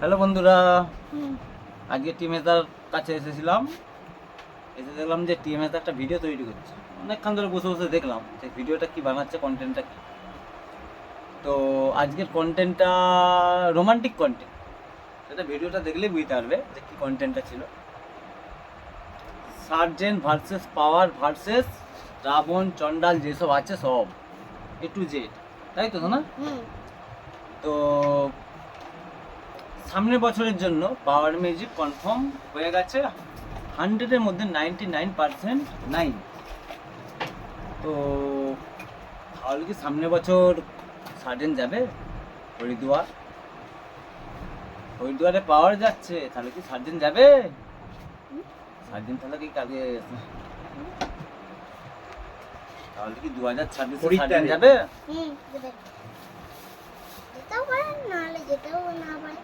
Hello বন্ধুরা। আজকে টিমেতার কাছে এসেছিলাম। এসে দেখলাম যে টিমেতা একটা ভিডিও তৈরি করছে। অনেকক্ষণ ধরে বসে বসে দেখলাম যে ভিডিওটা কি বানাচ্ছে কন্টেন্টটা কি। তো আজকের কন্টেন্টটা রোমান্টিক কন্টেন্ট সেটা ভিডিওটা দেখলেই বুঝতে পারবে যে কি কন্টেন্টটা ছিল। Sarzen versus Power versus Ravan Chandal যেসব আছে সব এ টু জেড তাই তো না তো সামনের বছরের জন্য পাওয়ার মিউজিক কনফার্ম হয়ে গেছে হান্ড্রেডের মধ্যে নাইনটি নাইন পার্সেন্ট নাইন তো তাহলে কি সামনের বছর সার্জেন যাবে? হরিদ্বার। হরিদ্বারে পাওয়ার যাচ্ছে তাহলে কি সার্জেন যাবে? সার্জেন তাহলে কি কালকে তাহলে কি দু হাজার ছাব্বিশে সার্জেন যাবে? হুম, যেতেও পারে নাহলে যেতেও না পারে।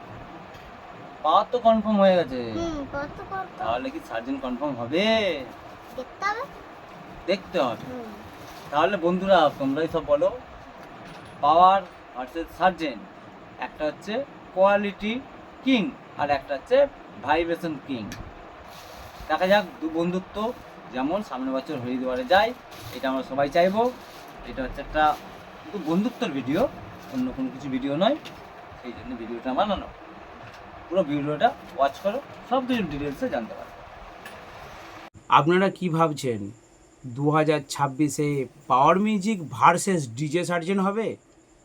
পাওয়ার তো কনফার্ম হয়ে গেছে। তাহলে কি সার্জেন কনফার্ম হবে? দেখতে হবে। তাহলে বন্ধুরা তোমরাই সব বলো। পাওয়ার ভার্সেস সার্জেন একটা হচ্ছে কোয়ালিটি কিং আর একটা হচ্ছে ভাইব্রেশন কিং দেখা যাক দু বন্ধুত্ব যেমন সামনের বছর হরিদ্বারে যায় এটা আমরা সবাই চাইব। এটা হচ্ছে একটা শুধু বন্ধুত্বর ভিডিও অন্য কোনো কিছু ভিডিও নয়। সেই জন্য ভিডিওটা বানানো। পুরো ভিডিওটা ওয়াচ করো, সব কিছু ডিটেলসে জানতে পারো আপনারা কি ভাবছেন? দু হাজার ছাব্বিশে Power music versus DJ Sarzen হবে?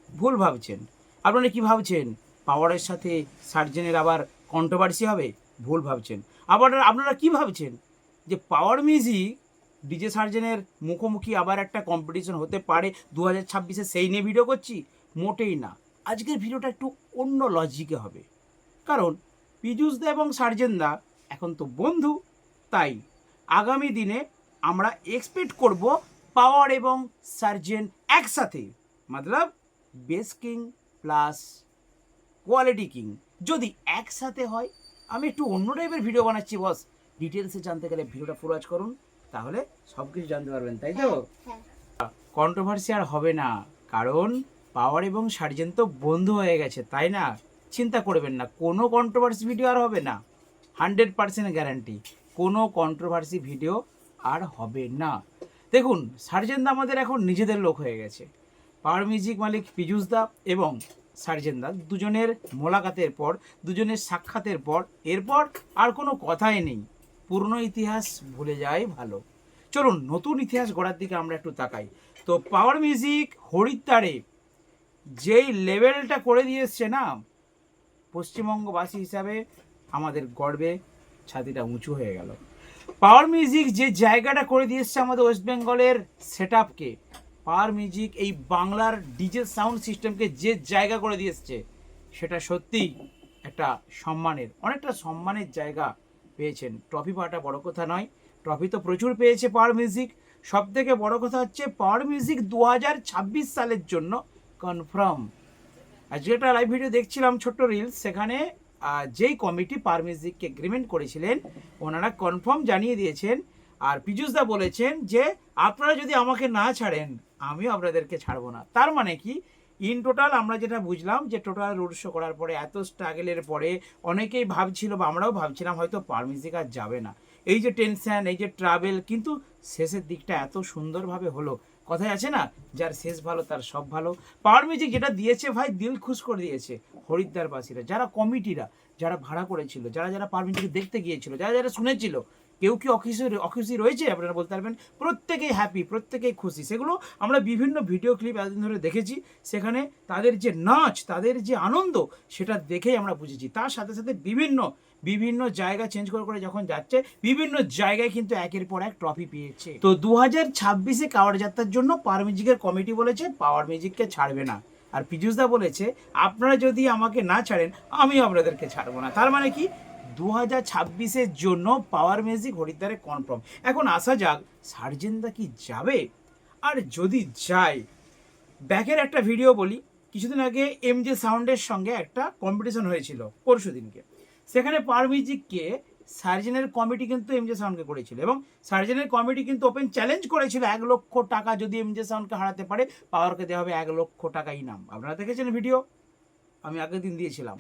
ভুল ভাবছেন। আপনারা কি ভাবছেন? পাওয়ারের সাথে সার্জেনের আবার কন্ট্রোভার্সি হবে? ভুল ভাবছেন। আবার আপনারা কি ভাবছেন? যে পাওয়ার মিউজিক ডিজে সার্জেনের মুখোমুখি আবার একটা কম্পিটিশন হতে পারে? দু হাজার ছাব্বিশে সেই নিয়ে ভিডিও করছি? মোটেই না। আজকের ভিডিওটা একটু অন্য লজিকে হবে। কারণ পীযুষদা এবং সার্জেনদা এখন তো বন্ধু তাই আগামী দিনে আমরা এক্সপেক্ট করব পাওয়ার এবং সার্জেন একসাথে। মতলব bass king plus quality king যদি একসাথে হয় আমি একটু অন্য টাইপের ভিডিও বানাচ্ছি বস ডিটেলসে জানতে গেলে ভিডিওটা ফুল ওয়াচ করুন তাহলে সব কিছু জানতে পারবেন তাই তো? হ্যাঁ কন্ট্রোভার্সি আর হবে না কারণ পাওয়ার এবং সার্জেন তো বন্ধু হয়ে গেছে তাই না? চিন্তা করবেন না, কোনো কন্ট্রোভার্সি ভিডিও আর হবে না হান্ড্রেড পার্সেন্ট গ্যারান্টি কোনো কন্ট্রোভার্সি ভিডিও আর হবে না। দেখুন সার্জেন দা আমাদের এখন নিজেদের লোক হয়ে গেছে। পাওয়ার মিউজিক মালিক পীযুষ দা এবং সার্জেন দা দুজনের মোলাকাতের পর, দুজনের সাক্ষাতের পর, এরপর আর কোনো কথাই নেই। পুরনো ইতিহাস ভুলে যাওয়াই ভালো। চলুন, নতুন ইতিহাস গড়ার দিকে আমরা একটু তাকাই। তো পাওয়ার মিউজিক হরিদ্বারে যেই লেভেলটা করে দিয়ে এসছে না পশ্চিমবঙ্গবাসী হিসাবে আমাদের গর্বে ছাতিটা উঁচু হয়ে গেল। পাওয়ার মিউজিক যে জায়গাটা করে দিয়ে এসছে আমাদের ওয়েস্ট বেঙ্গলের সেট আপকে পাওয়ার মিউজিক এই বাংলার ডিজে সাউন্ড সিস্টেমকে যে জায়গা করে দিয়ে এসছে, সেটা সত্যিই একটা সম্মানের, অনেকটা সম্মানের জায়গা পেয়েছেন। ট্রফি পাওয়াটা বড় কথা নয় ট্রফি তো প্রচুর পেয়েছে পাওয়ার মিউজিক সব থেকে বড় কথা হচ্ছে পাওয়ার মিউজিক দু হাজার ছাব্বিশ সালের জন্য কনফার্ম আজকে একটা লাইভ ভিডিও দেখছিলাম, ছোট্ট রিলস সেখানে যেই কমিটি পার মিউজিককে এগ্রিমেন্ট করেছিলেন, ওনারা কনফার্ম জানিয়ে দিয়েছেন। আর পীযুষদা বলেছেন যে, আপনারা যদি আমাকে না ছাড়েন, আমিও আপনাদেরকে ছাড়বো না। তার মানে কি? ইন টোটাল আমরা যেটা বুঝলাম যে টোটাল রোড শো করার পরে, এত স্ট্রাগলের পরে, অনেকেই ভাবছিল বা আমরাও ভাবছিলাম হয়তো পার মিউজিক আর যাবে না। এই যে টেনশন এই যে ট্রাভেল কিন্তু শেষের দিকটা এত সুন্দরভাবে হলো। কথায় আছে না, যার শেষ ভালো তার সব ভালো। পাওয়ার মিউজিক যেটা দিয়েছে ভাই, দিল খুশ করে দিয়েছে হরিদ্বারবাসীরা, যারা কমিটিরা, যারা ভাড়া করেছিল, যারা যারা পাওয়ার মিউজিক দেখতে গিয়েছিল, যারা যারা শুনেছিল, কেউ কি অখুশি অখুশি রয়েছে? আপনারা বলতে পারবেন, প্রত্যেকেই হ্যাপি প্রত্যেকেই খুশি। সেগুলো আমরা বিভিন্ন ভিডিও ক্লিপ এতদিন ধরে দেখেছি। সেখানে তাদের যে নাচ, তাদের যে আনন্দ, সেটা দেখেই আমরা বুঝেছি। তার সাথে সাথে বিভিন্ন বিভিন্ন জায়গা চেঞ্জ করে করে যখন যাচ্ছে, বিভিন্ন জায়গায় কিন্তু একের পর এক ট্রফি পেয়েছে। তো দু হাজার ছাব্বিশে কাওয়ার যাত্রার জন্য পাওয়ার মিউজিকের কমিটি বলেছে পাওয়ার মিউজিককে ছাড়বে না। আর পীযুষদা বলেছে, আপনারা যদি আমাকে না ছাড়েন, আমিও আপনাদেরকে ছাড়বো না। তার মানে কি? দু হাজার ছাব্বিশের জন্য পাওয়ার মিউজিক হরিদ্বারে কনফার্ম এখন আসা যাক, সার্জেনদা কি যাবে? আর যদি যায়, ব্যাকের একটা ভিডিও বলি, কিছুদিন আগে এম জে সাউন্ডের সঙ্গে একটা কম্পিটিশন হয়েছিল পরশু দিনকে সেখানে পাওয়ার মিউজিককে সার্জেনের কমিটি কিন্তু এম জে সাউন্ডকে করেছিল এবং সার্জেনের কমিটি কিন্তু ওপেন চ্যালেঞ্জ করেছিল, এক লক্ষ টাকা যদি এম জে সাউন্ডকে হারাতে পারে, পাওয়ারকে দেওয়া হবে এক লক্ষ টাকা ইনাম। আপনারা দেখেছেন ভিডিও আমি আগের দিন দিয়েছিলাম।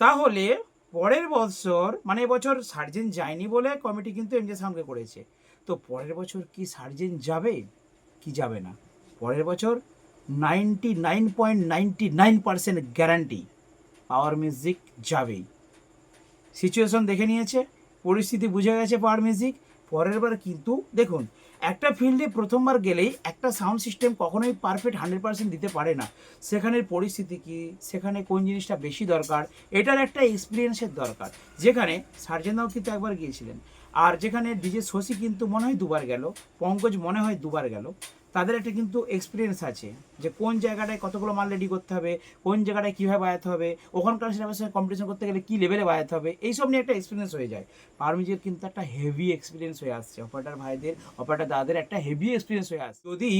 তাহলে পরের বছর মানে এবছর সার্জেন যায়নি বলে কমিটি কিন্তু এম জে সাউন্ডকে করেছে। তো পরের বছর কি সার্জেন যাবে? কি যাবে না? পরের বছর ninety nine point ninety nine percent guarantee Power music যাবেই। সিচুয়েশন দেখে নিয়েছে, পরিস্থিতি বুঝে গেছে পাওয়ার মিউজিক পরের বার কিন্তু দেখুন, একটা ফিল্ডে প্রথমবার গেলেই একটা সাউন্ড সিস্টেম কখনোই পারফেক্ট হান্ড্রেড পার্সেন্ট দিতে পারে না। সেখানের পরিস্থিতি কি, সেখানে কোন জিনিসটা বেশি দরকার, এটার একটা এক্সপিরিয়েন্সের দরকার। যেখানে সার্জেনদাও কিন্তু একবার গিয়েছিলেন, আর যেখানে ডিজে শশী কিন্তু মনে হয় দুবার গেল, পঙ্কজ মনে হয় দুবার গেল তাদের একটা কিন্তু এক্সপিরিয়েন্স আছে যে কোন জায়গাটায় কতগুলো মাল রেডি করতে হবে, কোন জায়গাটায় কীভাবে বাজাতে হবে, ওখানকার সিনেমার সঙ্গে কম্পিটিশন করতে গেলে কী লেভেলে বাজাতে হবে, এইসব নিয়ে একটা এক্সপিরিয়েন্স হয়ে যায়। পারমিজের কিন্তু একটা হেভি এক্সপিরিয়েন্স হয়ে আসছে, অপারেটার ভাইদের, অপারেটার দাদাদের একটা হেভি এক্সপিরিয়েন্স হয়ে আসছে। যদি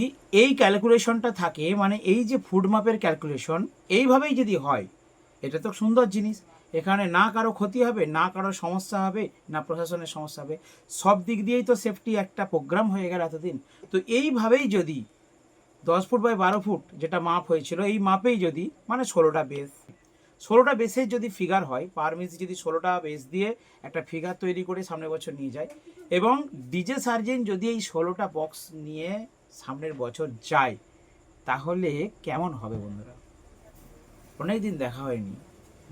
এই ক্যালকুলেশনটা থাকে মানে এই যে ফুড মাপের ক্যালকুলেশন এইভাবেই যদি হয়, এটা তো সুন্দর জিনিস। এখানে না কারও ক্ষতি হবে, না কারও সমস্যা হবে, না প্রশাসনের সমস্যা হবে। সব দিক দিয়েই তো সেফটি একটা প্রোগ্রাম হয়ে গেল এতদিন। তো এইভাবেই যদি দশ ফুট বাই বারো ফুট যেটা মাপ হয়েছিল, এই মাপেই যদি মানে ষোলোটা বেস ষোলোটা বেসের যদি ফিগার হয় পার মিনিট যদি ষোলোটা বেস দিয়ে একটা ফিগার তৈরি করে সামনের বছর নিয়ে যায় এবং ডিজে সার্জেন যদি এই ষোলোটা বক্স নিয়ে সামনের বছর যায়, তাহলে কেমন হবে বন্ধুরা? অনেক দিন দেখা হয়নি।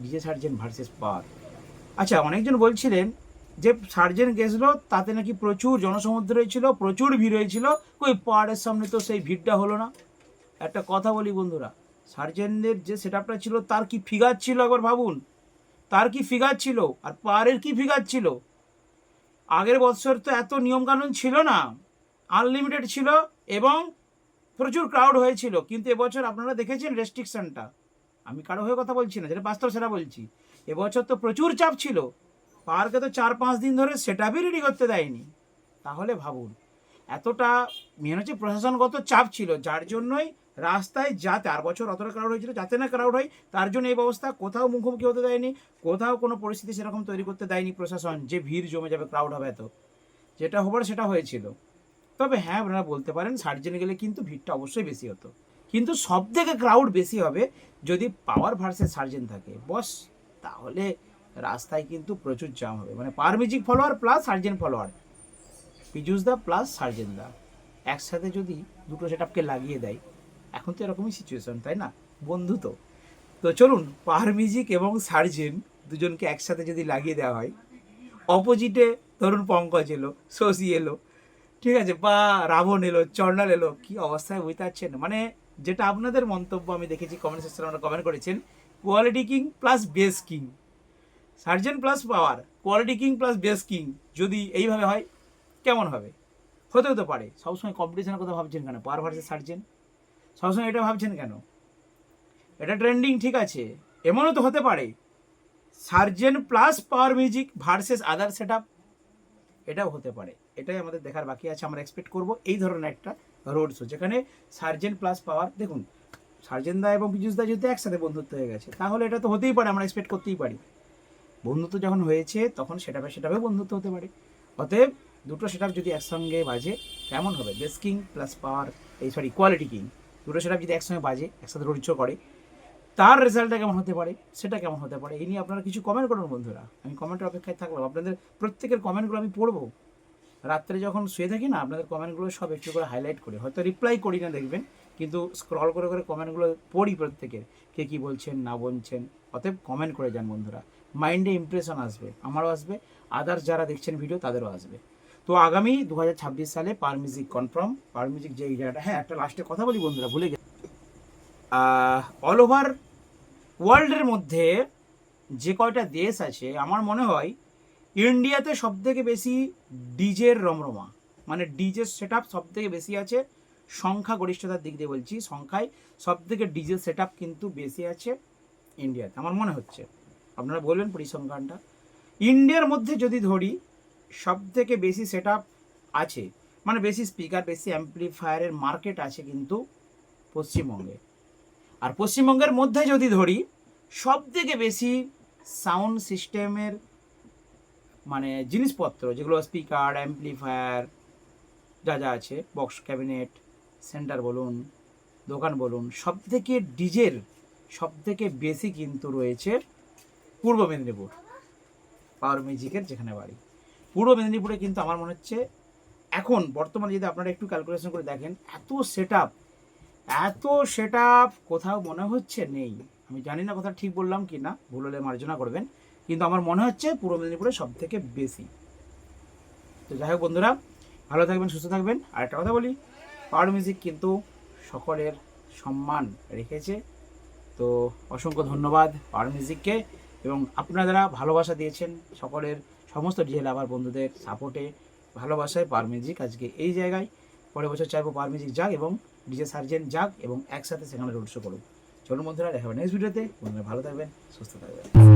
DJ Sarzen versus Power. আচ্ছা অনেকজন বলছিলেন যে সার্জেন গেছিল তাতে নাকি প্রচুর জনসমুদ্র হয়েছিল প্রচুর ভিড় হয়েছিল ওই পাহাড়ের সামনে তো সেই ভিড়টা হলো না। একটা কথা বলি বন্ধুরা সার্জেনদের যে সেট ছিল, তার কি ফিগার ছিল একবার ভাবুন? তার কি ফিগার ছিল? আর পাহাড়ের কি ফিগার ছিল? আগের বছর তো এত নিয়মকানুন ছিল না। আনলিমিটেড ছিল এবং প্রচুর ক্রাউড হয়েছিল। কিন্তু এবছর আপনারা দেখেছেন রেস্ট্রিকশনটা আমি কারও হয়ে কথা বলছি না, যেটা বাস্তব সেটা বলছি। এবছর তো প্রচুর চাপ ছিল। পার্কে তো চার পাঁচ দিন ধরে সেটাপই রেডি করতে দেয়নি। তাহলে ভাবুন, এতটা মেন হচ্ছে প্রশাসনগত চাপ ছিল, যার জন্যই রাস্তায় যাতে চার বছর অতটা ক্রাউড হয়েছিল, যাতে না ক্রাউড হয়, তার জন্য এই ব্যবস্থা কোথাও মুখোমুখি হতে দেয়নি, কোথাও কোনো পরিস্থিতি সেরকম তৈরি করতে দেয়নি প্রশাসন, যে ভিড় জমে যাবে ক্রাউড হবে এত। যেটা হবার সেটা হয়েছিল। তবে হ্যাঁ আপনারা বলতে পারেন সার্জেনে গেলে কিন্তু ভিড়টা অবশ্যই বেশি হতো। কিন্তু সব থেকে ক্রাউড বেশি হবে যদি পাওয়ার ভার্সেস সার্জেন থাকে। বস, তাহলে রাস্তায় কিন্তু প্রচুর জাম হবে। মানে Power music follower plus Sarzen follower Pijush দা প্লাস সার্জেন দা। একসাথে যদি দুটো সেট আপকে লাগিয়ে দেয়, এখন তো এরকমই সিচুয়েশন তাই না? বন্ধু তো। তো চলুন পার মিউজিক এবং সার্জেন দুজনকে একসাথে যদি লাগিয়ে দেওয়া হয় অপোজিটে ধরুন পঙ্কজ এলো, শশী এলো, ঠিক আছে? বা রাবণ এলো চর্নাল এলো, কী অবস্থায় বুঝতে পারছেন? মানে যেটা আপনাদের মন্তব্য আমি দেখেছি কমেন্ট সেকশনে আমরা কমেন্ট করেছেন quality king plus bass king Sarzen plus Power quality king plus bass king যদি এইভাবে হয়, কেমন হবে? হতে তো পারে। সবসময় কম্পিটিশনের কথা ভাবছেন কেন? পাওয়ার ভার্সেস সার্জেন সবসময় এটা ভাবছেন কেন? এটা ট্রেন্ডিং ঠিক আছে। এমনও তো হতে পারে। Sarzen plus Power music versus other set এটাও হতে পারে। এটাই আমাদের দেখার বাকি আছে। আমরা এক্সপেক্ট করব এই ধরনের একটা রোড শো, যেখানে সার্জেন প্লাস পাওয়ার, দেখুন সার্জেন দা এবং পীযুষ দা যেহেতু একসাথে বন্ধুত্ব হয়ে গেছে, তাহলে এটা তো হতেই পারে, আমরা এক্সপেক্ট করতেই পারি। বন্ধুত্ব যখন হয়েছে, তখন সেটাবে সেটাবে বন্ধুত্ব হতে পারে। অতএব, দুটো সেটআপ যদি একসঙ্গে বাজে, কেমন হবে? বেস কিং প্লাস পাওয়ার এই সরি কোয়ালিটি কিং দুটো সেটআপ যদি একসঙ্গে বাজে, একসাথে রোড শো করে, তার রেজাল্টটা কেমন হতে পারে? সেটা কেমন হতে পারে? এই নিয়ে আপনারা কিছু কমেন্ট করুন, বন্ধুরা। আমি কমেন্টের অপেক্ষায় থাকলাম। আপনাদের প্রত্যেকের কমেন্টগুলো আমি পড়ব। রাত্রে যখন শুয়ে থাকি না, আপনাদের কমেন্টগুলো সব একটু করে হাইলাইট করে। হয়তো রিপ্লাই করি না দেখবেন, কিন্তু স্ক্রল করে করে কমেন্টগুলো পড়ি প্রত্যেকের, কে কী বলছেন, না বলছেন। অতএব কমেন্ট করে যান বন্ধুরা। মাইন্ডে ইমপ্রেশন আসবে, আমারও আসবে আদার্স যারা দেখছেন ভিডিও তাদেরও আসবে। তো আগামী দু হাজার ছাব্বিশ সালে Power music confirm Power music যে জায়গাটা হ্যাঁ একটা লাস্টে কথা বলি বন্ধুরা, ভুলে গেছি। অল ওভার ওয়ার্ল্ডের মধ্যে যে কয়টা দেশ আছে, আমার মনে হয় ইন্ডিয়াতে সব থেকে বেশি ডিজের রমরমা মানে ডিজের সেট আপ সব থেকে বেশি আছে সংখ্যা গরিষ্ঠতার দিক দিয়ে বলছি, সংখ্যায় সব থেকে ডিজের সেট আপ কিন্তু বেশি আছে ইন্ডিয়াতে, আমার মনে হচ্ছে। আপনারা বলবেন পরিসংখ্যানটা। ইন্ডিয়ার মধ্যে যদি ধরি সব থেকে বেশি সেট আছে মানে বেশি স্পিকার বেশি অ্যাম্পলিফায়ারের মার্কেট আছে কিন্তু পশ্চিমবঙ্গে। আর পশ্চিমবঙ্গের মধ্যে যদি ধরি সব থেকে বেশি সাউন্ড সিস্টেমের মানে জিনিসপত্র, যেগুলো স্পিকার অ্যাম্পলিফায়ার যা যা আছে বক্স ক্যাবিনেট সেন্টার বলুন, দোকান বলুন সব থেকে ডিজের সব থেকে বেশি কিন্তু রয়েছে পূর্ব মেদিনীপুর পাওয়ার মিউজিকের যেখানে বাড়ি। পূর্ব মেদিনীপুরে কিন্তু আমার মনে হচ্ছে, এখন বর্তমানে যদি আপনারা একটু ক্যালকুলেশন করে দেখেন, এত সেট আপ এত সেট কোথাও মনে হচ্ছে নেই। আমি জানি না কথা ঠিক বললাম কি না ভুল হলে মার্জনা করবেন। কিন্তু আমার মনে হচ্ছে পূর্ব মেদিনীপুরে সব থেকে বেশি। তো যাই হোক বন্ধুরা, ভালো থাকবেন, সুস্থ থাকবেন। আর একটা কথা বলি পাওয়ার মিউজিক কিন্তু সকলের সম্মান রেখেছে। তো অসংখ্য ধন্যবাদ পাওয়ার মিউজিককে এবং আপনারা যারা ভালোবাসা দিয়েছেন সকলের সমস্ত ডিজে লাভার বন্ধুদের সাপোর্টে ভালোবাসায় পাওয়ার মিউজিক আজকে এই জায়গায়। পরের বছর চাইব পাওয়ার মিউজিক যাক এবং ডিজে সার্জেন্ট যাক এবং একসাথে সেখানে রোড শো করুক। চলুন বন্ধুরা দেখাবেন নেক্সট ভিডিওতে বন্ধুরা ভালো থাকবেন, সুস্থ থাকবেন।